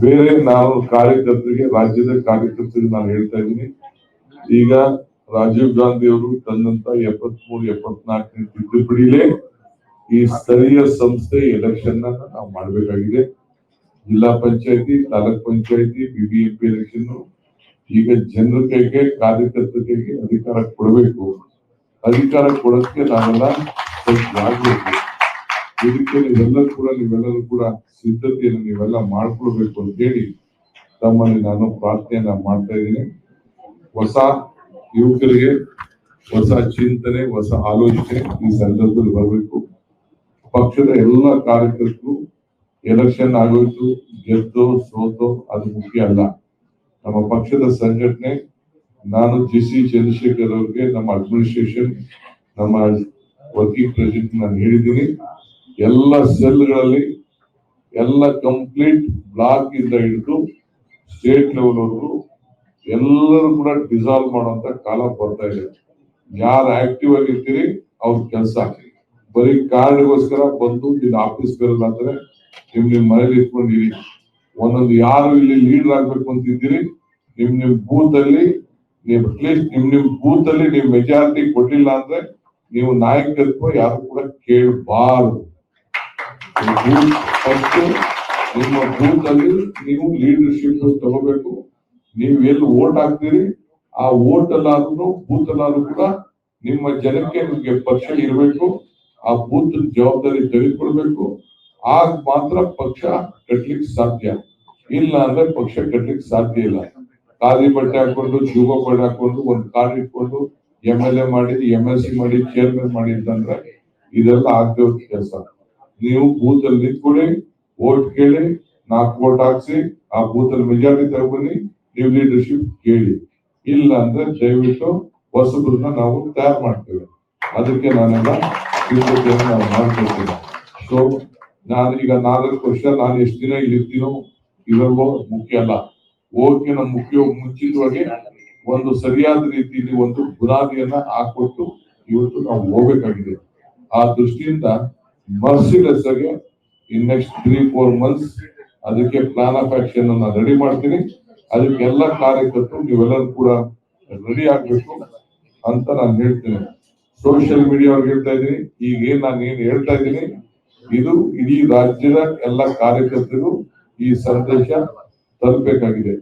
ಬೇರೆ ನಾವು ಕಾರ್ಯಕರ್ತರಿಗೆ ರಾಜ್ಯದ ಕಾರ್ಯಕರ್ತರಿಗೆ ನಾನು ಹೇಳ್ತಾ ಇದ್ದೀನಿ. ಈಗ ರಾಜೀವ್ ಗಾಂಧಿ ಅವರು ತಂದಂತ ಎಪ್ಪತ್ಮೂರು, ಎಪ್ಪತ್ನಾಲ್ಕನೇ ತಿದ್ದುಪಡಿಲೇ ಈ ಸ್ಥಳೀಯ ಸಂಸ್ಥೆ ಎಲೆಕ್ಷನ್ ನಾವು ಮಾಡಬೇಕಾಗಿದೆ. ಜಿಲ್ಲಾ ಪಂಚಾಯತಿ, ತಾಲೂಕ್ ಪಂಚಾಯತಿ ಬಿಬಿಎಂಪಿ ಎಲೆಕ್ಷನ್ ಈಗ ಜನರ ಕೈಗೆ ಕಾರ್ಯಕರ್ತರ ಅಧಿಕಾರ ಕೊಡಬೇಕು. ಅಧಿಕಾರ ಕೊಡೋಕೆ ನಾವೆಲ್ಲ ಆಗ್ಬೇಕು ಇದಕ್ಕೆ ನೀವೆಲ್ಲರೂ ಕೂಡ ನೀವೆಲ್ಲರೂ ಕೂಡ ಸಿದ್ಧತೆಯನ್ನು ನೀವೆಲ್ಲ ಮಾಡ್ಕೊಳ್ಬೇಕು ಅಂತ ಹೇಳಿ ತಮ್ಮಲ್ಲಿ ನಾನು ಪ್ರಾರ್ಥನೆಯನ್ನ ಮಾಡ್ತಾ ಇದ್ದೀನಿ. ಹೊಸ ಯುವಕರಿಗೆ, ಹೊಸ ಚಿಂತನೆ, ಹೊಸ ಆಲೋಚನೆ ಈ ಸಂದರ್ಭದಲ್ಲಿ ಬರಬೇಕು. ಪಕ್ಷದ ಎಲ್ಲ ಕಾರ್ಯಕರ್ತರು, ಎಲೆಕ್ಷನ್ ಆಗೋಯ್ತು, ಗೆದ್ದೋ, ಸೋತೋ, ಅದು ಮುಖ್ಯ ಅಲ್ಲ. ನಮ್ಮ ಪಕ್ಷದ ಸಂಘಟನೆ, ನಾನು ಜಿ ಸಿ ಚಂದ್ರಶೇಖರ್ ಅವರಿಗೆ ನಮ್ಮ ಅಡ್ಮಿನಿಸ್ಟ್ರೇಷನ್ ನಮ್ಮ ವರ್ಕಿಂಗ್ ಪ್ರೆಸಿಡೆಂಟ್ ನಾನು ಹೇಳಿದ್ದೀನಿ. ಎಲ್ಲ ಸೆಲ್ಗಳಲ್ಲಿ ಎಲ್ಲ ಕಂಪ್ಲೀಟ್ ಬ್ಲಾಕ್ ಇಂದ ಹಿಡಿದು ಸ್ಟೇಟ್ ಲೆವೆಲ್ ವರೆಗೂ ಎಲ್ಲರೂ ಕೂಡ ಡಿಸಾಲ್ವ್ ಮಾಡುವಂತ ಕಾಲ ಬರ್ತಾ ಇದೆ. ಯಾರು ಆಕ್ಟಿವ್ ಆಗಿರ್ತೀರಿ ಅವ್ರ ಕೆಲಸ ಬರೀ ಕಾರ್ಡ್ಗೋಸ್ಕರ ಬಂದು ನಿನ್ನ ಆಫೀಸ್ ಬರಲ್ಲ ಅಂದ್ರೆ ನಿಮ್ ನಿಮ್ ಮನೇಲಿ ಇಟ್ಕೊಂಡಿರಿ. ಒಂದೊಂದು ಯಾರು ಇಲ್ಲಿ ಲೀಡರ್ ಆಗ್ಬೇಕು ಅಂತಿದ್ದೀರಿ ನಿಮ್ ನಿಮ್ ಬೂತ್ ಅಲ್ಲಿ ನೀವು ಅಟ್ಲೀಸ್ಟ್ ನಿಮ್ ನಿಮ್ ಬೂತ್ ಅಲ್ಲಿ ನೀವು ಮೆಜಾರಿಟಿ ಕೊಟ್ಟಿಲ್ಲ ಅಂದ್ರೆ ನೀವು ನಾಯಕತ್ವ ಯಾರು ಕೂಡ ಕೇಳಬಾರದು. ಫಸ್ಟ್ ನಿಮ್ಮ ಬೂತ್ ಅಲ್ಲಿ ನೀವು ಲೀಡರ್ಶಿಪ್ ತಗೋಬೇಕು. ನೀವು ಎಲ್ಲಿ ಓಟ್ ಹಾಕ್ತೀರಿ, ಆ ಓಟ್ ಅಲ್ಲಾದ್ರೂ ಬೂತ್ ಅಲ್ಲಾದ್ರೂ ಕೂಡ ನಿಮ್ಮ ಜನಕ್ಕೆ ನಿಮಗೆ ಪಕ್ಷ ಇರಬೇಕು. ಆ ಬೂತ್ ಜವಾಬ್ದಾರಿ ತೆಗೆದುಕೊಳ್ಬೇಕು. ಆಗ ಮಾತ್ರ ಪಕ್ಷ ಕಟ್ಲಿಕ್ಕೆ ಸಾಧ್ಯ. ಇಲ್ಲ ಅಂದ್ರೆ ಪಕ್ಷ ಕಟ್ಲಿಕ್ಕೆ ಸಾಧ್ಯ ಇಲ್ಲ. ಖಾದಿ ಬಟ್ಟೆ ಹಾಕೊಂಡು ಜೂಬ ಬಟ್ಟೆ ಹಾಕೊಂಡು, ಒಂದು ಕಾರ್ಡ್ ಇಟ್ಕೊಂಡು ಎಂ ಎಲ್ ಎ ಮಾಡಿ ಎಂ ಎಲ್ ಸಿ ಮಾಡಿ ಚೇರ್ಮನ್ ಮಾಡಿ ಅಂತಂದ್ರೆ ಇದೆಲ್ಲ ಆಗದೆ ಕೆಲಸ. ನೀವು ಬೂತ್ ಅಲ್ಲಿ ನಿಂತ್ಕೊಳ್ಳಿ, ವೋಟ್ ಕೇಳಿ, ನಾಲ್ಕು ವೋಟ್ ಹಾಕ್ಸಿ, ಆ ಬೂತ್ ಅಲ್ಲಿ ಮೆಜಾರಿಟಿ ತಗೊಬನ್ನಿ ನೀವು ಲೀಡರ್ಶಿಪ್ ಕೇಳಿ. ಇಲ್ಲ ಅಂದ್ರೆ ದಯವಿಟ್ಟು ಹೊಸಬ್ರನ್ನ ನಾವು ತಯಾರು ಮಾಡ್ತೇವೆ. ಅದಕ್ಕೆ ನಾನೆಲ್ಲ ಮಾಡ್ಕೊಳ್ತೇನೆ ಸೊ ನಾನು ಈಗ ನಾಲ್ಕು ವರ್ಷ, ನಾನು ಎಷ್ಟು ದಿನ ಇಲ್ಲಿ ಇರ್ತೀನೋ ಇವೆಲ್ಲವೂ ಮುಖ್ಯ ಅಲ್ಲ. ಓಕೆ ನಮ್ಮ ಮುಖ್ಯ ಮುಂಚಿತವಾಗಿ ಒಂದು ಸರಿಯಾದ ರೀತಿಯಲ್ಲಿ ಒಂದು ಬುನಾದಿಯನ್ನ ಹಾಕೊಟ್ಟು ಇವತ್ತು ನಾವು ಹೋಗ್ಬೇಕಾಗಿದೆ. ಆ ದೃಷ್ಟಿಯಿಂದ ಮರ್ಸಿಲೆಸ್ ಆಗಿ in next three four months ಅದಕ್ಕೆ ಪ್ಲಾನ್ ಆಫ್ ಆಕ್ಷನ್ ಅನ್ನ ರೆಡಿ ಮಾಡ್ತೀನಿ. ಅದಕ್ಕೆ ಎಲ್ಲ ಕಾರ್ಯಕರ್ತರು ನೀವೆಲ್ಲರೂ ಕೂಡ ರೆಡಿ ಆಗ್ಬೇಕು ಅಂತ ನಾನು ಹೇಳ್ತೇನೆ. ಸೋಷಿಯಲ್ ಮೀಡಿಯಾ ಅವ್ರಿಗೆ ಹೇಳ್ತಾ ಇದ್ದೀನಿ. ಈಗ ಏನ್ ನಾನು ಏನ್ ಹೇಳ್ತಾ ಇದ್ದೀನಿ, ಇದು ಇಡೀ ರಾಜ್ಯದ ಎಲ್ಲ ಕಾರ್ಯಕರ್ತರಿಗೂ ಈ ಸಂದೇಶ ತಲುಪಬೇಕಾಗಿದೆ.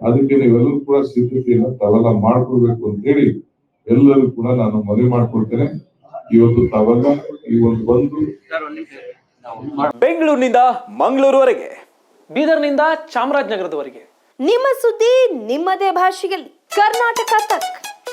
ಅದಕ್ಕೆ ನೀವೆಲ್ಲರೂ ಕೂಡ ಸಿದ್ಧತೆಯನ್ನು ತಾವೆಲ್ಲ ಮಾಡ್ಕೊಳ್ಬೇಕು ಅಂತ ಹೇಳಿ ಎಲ್ಲರೂ ಕೂಡ ನಾನು ಮನವಿ ಮಾಡ್ಕೊಳ್ತೇನೆ. ಇವತ್ತು ತಾವೆಲ್ಲ ಈ ಒಂದು ಬಂದು ಬೆಂಗಳೂರಿನಿಂದ ಮಂಗಳೂರುವರೆಗೆ ಬೀದರ್ನಿಂದ ಚಾಮರಾಜನಗರದವರೆಗೆ. ನಿಮ್ಮ ಸುದ್ದಿ ನಿಮ್ಮದೇ ಭಾಷೆಯಲ್ಲಿ. ಕರ್ನಾಟಕ ತಕ್.